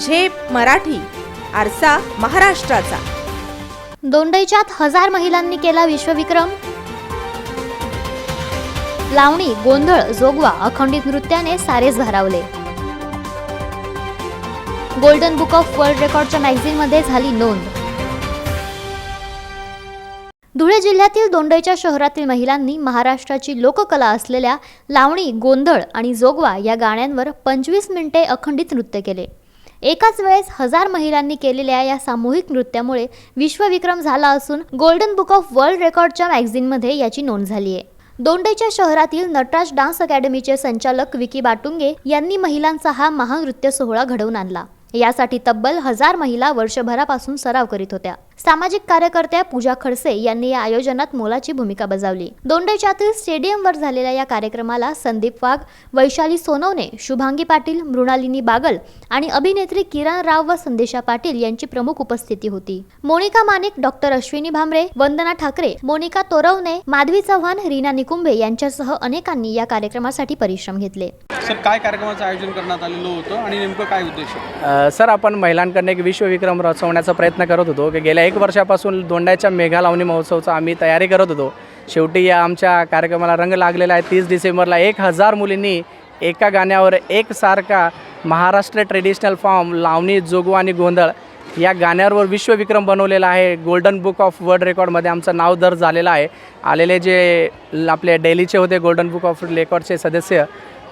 झेप मराठी आरसा महाराष्ट्राचा. दोंडईच्यात हजार महिलांनी केला विश्वविक्रम. लावणी गोंधळ जोगवा अखंडित नृत्याने सारेच भारावले गोल्डन बुक ऑफ वर्ल्ड रेकॉर्डच्या मॅगझिनमध्ये झाली नोंद. धुळे जिल्ह्यातील दोंडईच्या शहरातील महिलांनी महाराष्ट्राची लोककला असलेल्या लावणी गोंधळ आणि जोगवा या गाण्यांवर पंचवीस मिनिटे अखंडित नृत्य केले. एकाच वेळेस हजार महिलांनी केलेल्या या सामूहिक नृत्यामुळे विश्वविक्रम झाला असून गोल्डन बुक ऑफ वर्ल्ड रेकॉर्डच्या मॅगझिनमध्ये याची नोंद झाली आहे. दोंडेच्या शहरातील नटराज डान्स अकॅडमीचे संचालक विकी बाटुंगे यांनी महिलांचा हा महानृत्य सोहळा घडवून आणला. यासाठी तब्बल हजार महिला वर्षभरापासून सराव करीत होत्या. सामाजिक कार्यकर्त्या पूजा खडसे यांनी या आयोजनात मोलाची भूमिका बजावली. दोंडेच्यातील स्टेडियमवर झालेल्या या कार्यक्रमाला संदीप वाघ वैशाली सोनवणे शुभांगी पाटील मृणालिनी बागल आणि अभिनेत्री किरण राव व संदेशा पाटील यांची प्रमुख उपस्थिती होती. मोनिका मानिक डॉक्टर अश्विनी भामरे वंदना ठाकरे मोनिका तोरवणे माधवी चव्हाण रीना निकुंभे यांच्यासह अनेकांनी या कार्यक्रमासाठी परिश्रम घेतले. सर काय कार्यक्रमाचं आयोजन करण्यात आलेलं होतं आणि नेमकं काय उद्देश सर आपण महिलांकडनं एक विश्वविक्रम रचवण्याचा प्रयत्न करत होतो की गेल्या एक वर्षापासून दोंडाच्या मेघा लावणी महोत्सवचा आम्ही तयारी करत होतो. शेवटी या आमच्या कार्यक्रमाला रंग लागलेला आहे. तीस डिसेंबरला एक हजार मुलींनी एका गाण्यावर एकसारखा महाराष्ट्र ट्रेडिशनल फॉर्म लावणी जोगू आणि गोंधळ या गाण्यावर विश्वविक्रम बनवलेला आहे. गोल्डन बुक ऑफ वर्ल्ड रेकॉर्डमध्ये आमचं नाव दर्ज झालेलं आहे. आलेले जे आपले डेलीचे होते गोल्डन बुक ऑफ रेकॉर्डचे सदस्य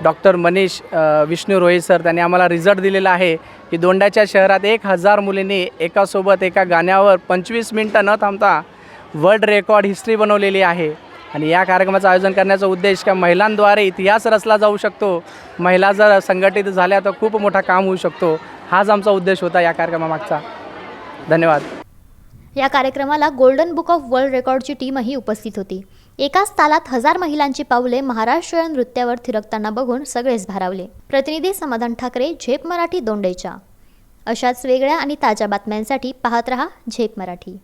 डॉक्टर मनीष विष्णू रोहित सर त्यांनी आम्हाला रिझल्ट दिलेला आहे की दोंडाच्या शहरात एक हजार मुलींनी एकासोबत एका गाण्यावर पंचवीस मिनटं न थांबता वर्ल्ड रेकॉर्ड हिस्ट्री बनवलेली आहे. आणि या कार्यक्रमाचं आयोजन करण्याचा उद्देश का महिलांद्वारे इतिहास रचला जाऊ शकतो. महिला जर संघटित झाल्या तर खूप मोठा काम होऊ शकतो. हाच आमचा उद्देश होता या कार्यक्रमामागचा. धन्यवाद. या कार्यक्रमाला गोल्डन बुक ऑफ वर्ल्ड रेकॉर्डची टीमही उपस्थित होती. एकाच तालात हजार महिलांची पावले महाराष्ट्रीयन नृत्यावर थिरकताना बघून सगळेच भारावले. प्रतिनिधी समाधान ठाकरे झेप मराठी दोंडेच्या. अशाच वेगळ्या आणि ताज्या बातम्यांसाठी पाहत रहा झेप मराठी.